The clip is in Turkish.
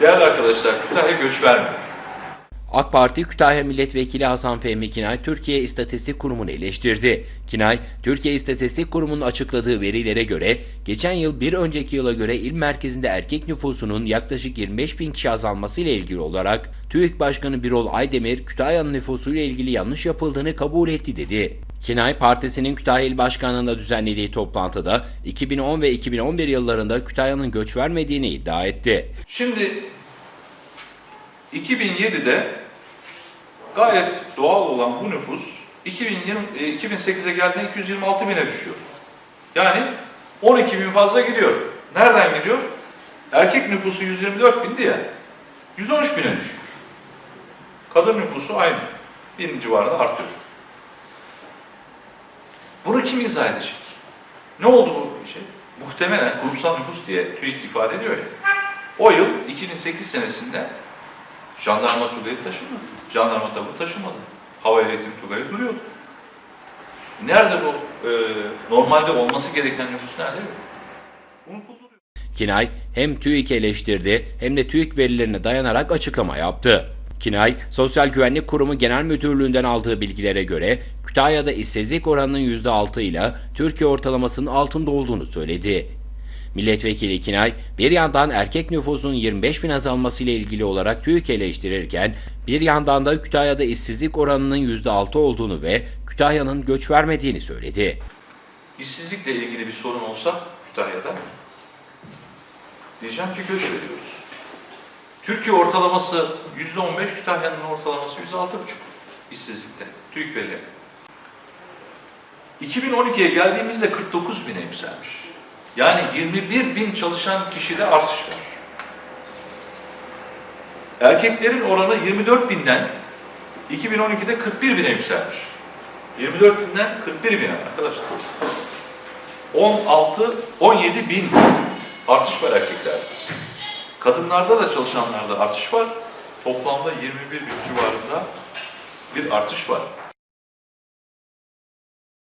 Değerli arkadaşlar Kütahya göç vermiyor. AK Parti Kütahya Milletvekili Hasan Fehmi Kinay, Türkiye İstatistik Kurumu'nu eleştirdi. Kinay, Türkiye İstatistik Kurumu'nun açıkladığı verilere göre, geçen yıl bir önceki yıla göre il merkezinde erkek nüfusunun yaklaşık 25 bin kişi azalması ile ilgili olarak, TÜİK Başkanı Birol Aydemir, Kütahya'nın nüfusuyla ilgili yanlış yapıldığını kabul etti dedi. Kinay, partisinin Kütahya İl Başkanlığı'nda düzenlediği toplantıda 2010 ve 2011 yıllarında Kütahya'nın göç vermediğini iddia etti. Şimdi 2007'de gayet doğal olan bu nüfus 2020, e, 2008'e geldiğinde 226 bine düşüyor. Yani 12 bin fazla gidiyor. Nereden gidiyor? Erkek nüfusu 124 bindi ya. 113 bine düşüyor. Kadın nüfusu aynı. Bin civarında artıyor. Bunu kim izah edecek? Ne oldu bu şey? Muhtemelen kurumsal nüfus diye TÜİK ifade ediyor ya. O yıl 2008 senesinde jandarma Tugay'ı taşımadı. Jandarma tabur taşımadı. Hava iletim Tugay'ı duruyordu. Nerede bu e, normalde olması gereken nüfus nerede? Unutuldu. Kinay hem TÜİK'i eleştirdi hem de TÜİK verilerine dayanarak açıklama yaptı. Kinay, Sosyal Güvenlik Kurumu Genel Müdürlüğü'nden aldığı bilgilere göre Kütahya'da işsizlik oranının %6 ile Türkiye ortalamasının altında olduğunu söyledi. Milletvekili Kinay, bir yandan erkek nüfusun 25 bin azalması ile ilgili olarak TÜİK eleştirirken, bir yandan da Kütahya'da işsizlik oranının %6 olduğunu ve Kütahya'nın göç vermediğini söyledi. İşsizlikle ilgili bir sorun olsa Kütahya'da diyeceğim ki göç veriyoruz. Türkiye ortalaması %15, Kütahya'nın ortalaması %6,5 işsizlikte. TÜİK verileri. 2012'ye geldiğimizde 49 bine yükselmiş. Yani 21 bin çalışan kişide artış var. Erkeklerin oranı 24 binden 2012'de 41 bine yükselmiş. 24 binden 41 bine arkadaşlar. 16, 17 bin artış var erkeklerde. Kadınlarda da çalışanlarda artış var. Toplamda 21 bin civarında bir artış var.